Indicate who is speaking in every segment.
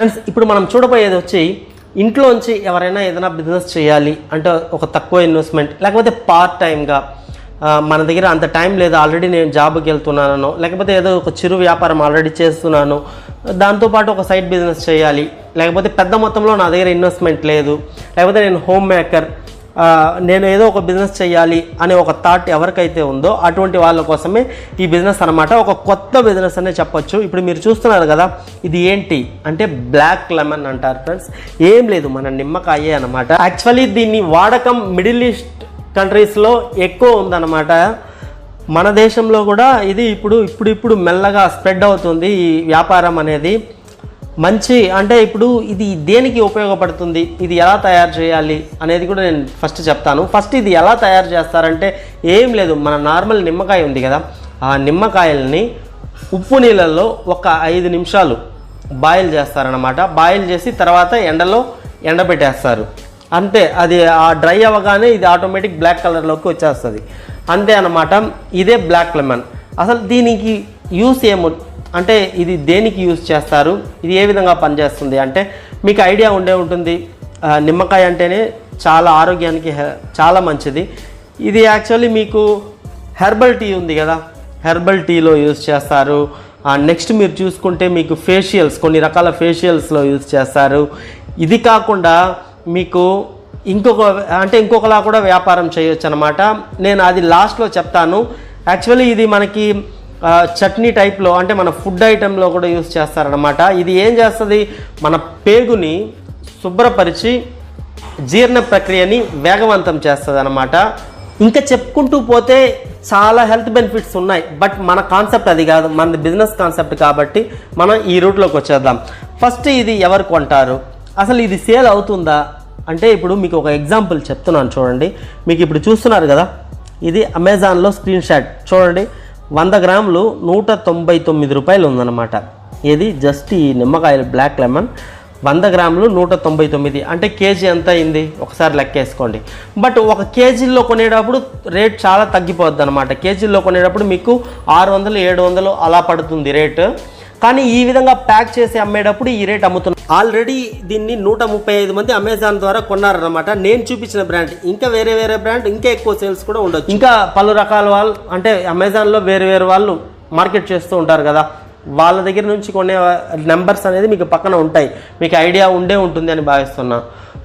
Speaker 1: Friends ఇప్పుడు మనం చూడబోయేది వచ్చి ఇంట్లోంచి ఎవరైనా ఏదైనా బిజినెస్ చేయాలి అంటే ఒక తక్కువ ఇన్వెస్ట్మెంట్ లేకపోతే పార్ట్ టైంగా మన దగ్గర అంత టైం లేదు ఆల్రెడీ నేను జాబ్కి వెళ్తున్నాను లేకపోతే ఏదో ఒక చిరు వ్యాపారం ఆల్రెడీ చేస్తున్నాను దాంతోపాటు ఒక సైడ్ బిజినెస్ చేయాలి లేకపోతే పెద్ద మొత్తంలో నా దగ్గర ఇన్వెస్ట్మెంట్ లేదు లేకపోతే నేను హోమ్ మేకర్ నేను ఏదో ఒక బిజినెస్ చేయాలి అనే ఒక థాట్ ఎవరికైతే ఉందో అటువంటి వాళ్ళ కోసమే ఈ బిజినెస్ అనమాట ఒక కొత్త బిజినెస్ అనే చెప్పొచ్చు. ఇప్పుడు మీరు చూస్తున్నారు కదా ఇది ఏంటి? అంటే బ్లాక్ లెమన్ అంటారు ఫ్రెండ్స్ ఏం లేదు మన నిమ్మకాయే అనమాట యాక్చువల్లీ దీన్ని వాడకం మిడిల్ ఈస్ట్ కంట్రీస్లో ఎక్కువ ఉందన్నమాట. మన దేశంలో కూడా ఇది ఇప్పుడు ఇప్పుడు ఇప్పుడు మెల్లగా స్ప్రెడ్ అవుతుంది ఈ వ్యాపారం అనేది. మంచి అంటే ఇప్పుడు ఇది దేనికి ఉపయోగపడుతుంది? ఇది ఎలా తయారు చేయాలి అనేది కూడా నేను ఫస్ట్ చెప్తాను. ఫస్ట్ ఇది ఎలా తయారు చేస్తారంటే ఏం లేదు మన నార్మల్ నిమ్మకాయ ఉంది కదా ఆ నిమ్మకాయల్ని ఉప్పు నీళ్ళల్లో ఒక ఐదు నిమిషాలు బాయిల్ చేస్తారనమాట బాయిల్ చేసి తర్వాత ఎండలో ఎండబెట్టేస్తారు. అంతే అది ఆ డ్రై అవ్వగానే ఇది ఆటోమేటిక్ బ్లాక్ కలర్లోకి వచ్చేస్తుంది. అంతే అనమాట ఇదే బ్లాక్ లెమన్ అసలు దీనికి యూస్ ఏమో అంటే ఇది దేనికి యూజ్ చేస్తారు? ఇది ఏ విధంగా పనిచేస్తుంది? అంటే మీకు ఐడియా ఉండే ఉంటుంది. నిమ్మకాయ అంటేనే చాలా ఆరోగ్యానికి హె- చాలా మంచిది. ఇది యాక్చువల్లీ మీకు హెర్బల్ టీ ఉంది కదా. హెర్బల్ టీలో యూస్ చేస్తారు. నెక్స్ట్ మీరు చూసుకుంటే మీకు ఫేషియల్స్ కొన్ని రకాల ఫేషియల్స్లో యూజ్ చేస్తారు. ఇది కాకుండా మీకు ఇంకొక అంటే ఇంకొకలా కూడా వ్యాపారం చేయొచ్చు అనమాట నేను అది లాస్ట్లో చెప్తాను. యాక్చువల్లీ ఇది మనకి చట్నీ టైప్లో అంటే మన ఫుడ్ ఐటెంలో కూడా యూస్ చేస్తారనమాట ఇది ఏం చేస్తుంది? మన పేగుని శుభ్రపరిచి జీర్ణ ప్రక్రియని వేగవంతం చేస్తుంది అనమాట ఇంకా చెప్పుకుంటూ పోతే చాలా హెల్త్ బెనిఫిట్స్ ఉన్నాయి. బట్ మన కాన్సెప్ట్ అది కాదు. మన బిజినెస్ కాన్సెప్ట్ కాబట్టి మనం ఈ రూట్లోకి వచ్చేద్దాం. ఫస్ట్ ఇది ఎవరు కొంటారు? అసలు ఇది సేల్ అవుతుందా? అంటే ఇప్పుడు మీకు ఒక ఎగ్జాంపుల్ చెప్తున్నాను చూడండి. మీకు ఇప్పుడు చూస్తున్నారు కదా? ఇది అమెజాన్లో స్క్రీన్ షాట్ చూడండి. వంద గ్రాములు నూట తొంభై తొమ్మిది రూపాయలు ఉందన్నమాట. ఇది జస్ట్ ఈ నిమ్మకాయలు బ్లాక్ లెమన్. వంద గ్రాములు నూట తొంభై తొమ్మిది. అంటే కేజీ ఎంత అయింది? ఒకసారి లెక్కేసుకోండి. బట్ ఒక కేజీల్లో కొనేటప్పుడు రేట్ చాలా తగ్గిపోద్ది అనమాట కేజీల్లో కొనేటప్పుడు మీకు ఆరు వందలు ఏడు వందలు అలా పడుతుంది రేటు. కానీ ఈ విధంగా ప్యాక్ చేసి అమ్మేటప్పుడు ఈ రేట్ అమ్ముతున్నారు ఆల్రెడీ దీన్ని నూట ముప్పై ఐదు మంది అమెజాన్ ద్వారా కొన్నారనమాట నేను చూపించిన బ్రాండ్. ఇంకా వేరే వేరే బ్రాండ్ ఇంకా ఎక్కువ సేల్స్ కూడా ఉండొచ్చు. ఇంకా పలు రకాల వాళ్ళు అంటే అమెజాన్లో వేరే వేరే వాళ్ళు మార్కెట్ చేస్తూ ఉంటారు కదా. వాళ్ళ దగ్గర నుంచి కొనే నెంబర్స్ అనేది మీకు పక్కన ఉంటాయి. మీకు ఐడియా ఉండే ఉంటుంది అని భావిస్తున్నా.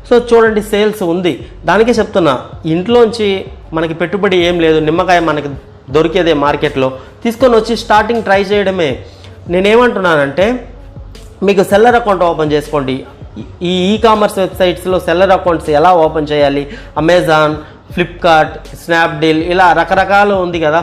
Speaker 1: సో చూడండి సేల్స్ ఉంది. దానికే చెప్తున్నా ఇంట్లోంచి మనకి పెట్టుబడి ఏం లేదు. నిమ్మకాయ మనకి దొరికేదే మార్కెట్లో. తీసుకొని వచ్చి స్టార్టింగ్ ట్రై చేయడమే. నేనేమంటున్నానంటే మీకు సెల్లర్ అకౌంట్ ఓపెన్ చేసుకోండి. ఈ ఈ కామర్స్ వెబ్సైట్స్లో సెల్లర్ అకౌంట్స్ ఎలా ఓపెన్ చేయాలి? అమెజాన్ ఫ్లిప్కార్ట్ స్నాప్డీల్ ఇలా రకరకాలు ఉంది కదా.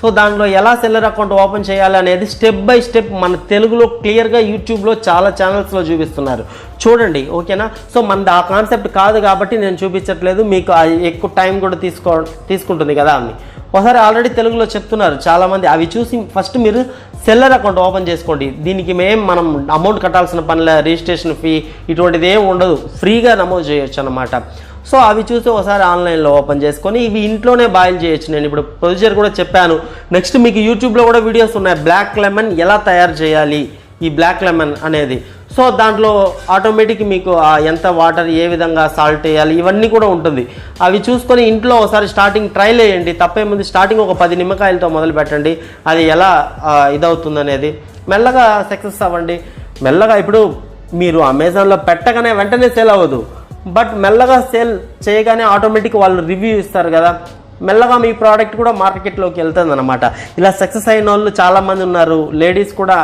Speaker 1: సో దాంట్లో ఎలా సెల్లర్ అకౌంట్ ఓపెన్ చేయాలి అనేది స్టెప్ బై స్టెప్ మన తెలుగులో క్లియర్గా యూట్యూబ్లో చాలా ఛానల్స్లో చూపిస్తున్నారు. చూడండి ఓకేనా? సో మనది ఆ కాన్సెప్ట్ కాదు కాబట్టి నేను చూపించట్లేదు. మీకు అది ఎక్కువ టైం కూడా తీసుకో తీసుకుంటుంది కదా అని. ఒకసారి ఆల్రెడీ తెలుగులో చెప్తున్నారు చాలామంది అవి చూసి ఫస్ట్ మీరు సెల్లర్ అకౌంట్ ఓపెన్ చేసుకోండి. దీనికి మేం మనం అమౌంట్ కట్టాల్సిన పనిలే రిజిస్ట్రేషన్ ఫీ ఇటువంటిది ఏం ఉండదు. ఫ్రీగా నమోదు చేయొచ్చు అనమాట సో అవి చూసి ఒకసారి ఆన్లైన్లో ఓపెన్ చేసుకొని ఇవి ఇంట్లోనే బాయిల్ చేయొచ్చు. నేను ఇప్పుడు ప్రొసీజర్ కూడా చెప్పాను. నెక్స్ట్ మీకు యూట్యూబ్లో కూడా వీడియోస్ ఉన్నాయి. బ్లాక్ లెమన్ ఎలా తయారు చేయాలి? ఈ బ్లాక్ లెమన్ అనేది. సో దాంట్లో ఆటోమేటిక్ మీకు ఎంత వాటర్ ఏ విధంగా సాల్ట్ వేయాలి ఇవన్నీ కూడా ఉంటుంది. అవి చూసుకొని ఇంట్లో ఒకసారి స్టార్టింగ్ ట్రైల్ వేయండి. తప్పేముంది స్టార్టింగ్ ఒక పది నిమ్మకాయలతో మొదలు పెట్టండి. అది ఎలా ఇదవుతుందనేది మెల్లగా సక్సెస్ అవ్వండి. మెల్లగా ఇప్పుడు మీరు అమెజాన్లో పెట్టగానే వెంటనే సేల్ అవ్వదు. బట్ మెల్లగా సేల్ చేయగానే ఆటోమేటిక్ వాళ్ళు రివ్యూ ఇస్తారు కదా. మెల్లగా మీ ప్రోడక్ట్ కూడా మార్కెట్లోకి వెళ్తుంది అనమాట ఇలా సక్సెస్ అయిన వాళ్ళు చాలామంది ఉన్నారు. లేడీస్ కూడా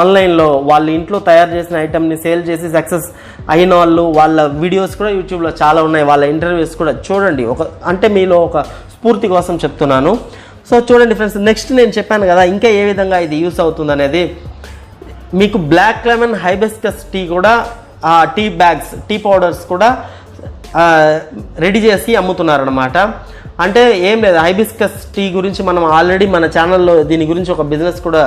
Speaker 1: ఆన్లైన్లో వాళ్ళ ఇంట్లో తయారు చేసిన ఐటమ్ని సేల్ చేసి సక్సెస్ అయిన వాళ్ళు వాళ్ళ వీడియోస్ కూడా యూట్యూబ్లో చాలా ఉన్నాయి. వాళ్ళ ఇంటర్వ్యూస్ కూడా చూడండి. ఒక అంటే మీలో ఒక స్ఫూర్తి కోసం చెప్తున్నాను. సో చూడండి ఫ్రెండ్స్ నెక్స్ట్ నేను చెప్పాను కదా ఇంకా ఏ విధంగా ఇది యూస్ అవుతుంది అనేది మీకు బ్లాక్ లెమన్ హైబెస్కస్ టీ కూడా ఆ టీ బ్యాగ్స్ టీ పౌడర్స్ కూడా రెడీ చేసి అమ్ముతున్నారనమాట అంటే ఏం లేదు హైబిస్కస్ టీ గురించి మనం ఆల్రెడీ మన ఛానల్లో దీని గురించి ఒక బిజినెస్ కూడా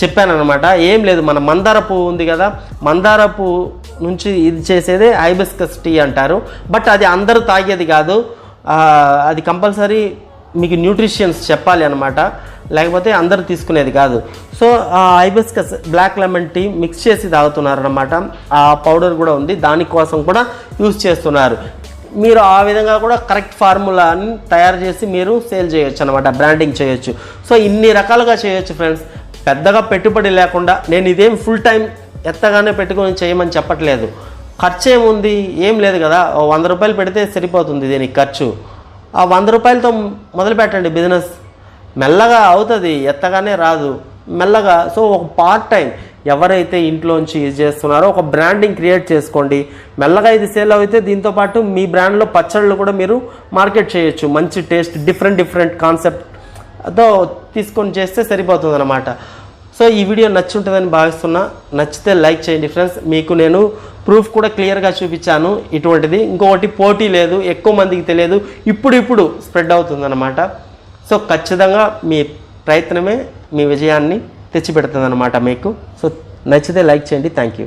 Speaker 1: చెప్పానమాట ఏం లేదు మన మందార పువ్వు ఉంది కదా మందార పువ్వు నుంచి ఇది చేసేదే హైబిస్కస్ టీ అంటారు. బట్ అది అందరూ తాగేది కాదు. అది కంపల్సరీ మీకు న్యూట్రిషియన్స్ చెప్పాలి అనమాట లేకపోతే అందరూ తీసుకునేది కాదు. సో ఆ hibiscus black lemon tea mix చేసి తాగుతున్నారు అనమాట ఆ పౌడర్ కూడా ఉంది దానికోసం కూడా యూస్ చేస్తున్నారు. మీరు ఆ విధంగా కూడా కరెక్ట్ ఫార్ములాని తయారు చేసి మీరు సేల్ చేయొచ్చు అనమాట బ్రాండింగ్ చేయొచ్చు. సో ఇన్ని రకాలుగా చేయొచ్చు ఫ్రెండ్స్. పెద్దగా పెట్టుబడి లేకుండా నేను ఇదేం ఫుల్ టైం ఎత్తగానే పెట్టుకొని చేయమని చెప్పట్లేదు. ఖర్చు ఏముంది ఏం లేదు కదా. వంద రూపాయలు పెడితే సరిపోతుంది దీనికి ఖర్చు. ఆ వంద రూపాయలతో మొదలు పెట్టండి బిజినెస్. మెల్లగా అవుతుంది ఎత్తగానే రాదు. మెల్లగా సో ఒక పార్ట్ టైం ఎవరైతే ఇంట్లోంచి ఇది చేస్తున్నారో ఒక బ్రాండింగ్ క్రియేట్ చేసుకోండి. మెల్లగా ఇది సేల్ అయితే దీంతో పాటు మీ బ్రాండ్లో పచ్చళ్ళు కూడా మీరు మార్కెట్ చేయొచ్చు. మంచి టేస్ట్ డిఫరెంట్ డిఫరెంట్ కాన్సెప్ట్తో తీసుకొని చేస్తే సరిపోతుంది అనమాట సో ఈ వీడియో నచ్చుంటుందని భావిస్తున్నా. నచ్చితే లైక్ చేయండి ఫ్రెండ్స్ మీకు నేను ప్రూఫ్ కూడా క్లియర్గా చూపించాను. ఇటువంటిది. ఇంకొకటి పోటీ లేదు. ఎక్కువ మందికి తెలియదు. ఇప్పుడు ఇప్పుడు స్ప్రెడ్ అవుతుందన్నమాట. సో ఖచ్చితంగా మీ ప్రయత్నమే మీ విజయాన్ని తెచ్చిపెడుతుందన్నమాట మీకు. సో నచ్చితే లైక్ చేయండి. Thank you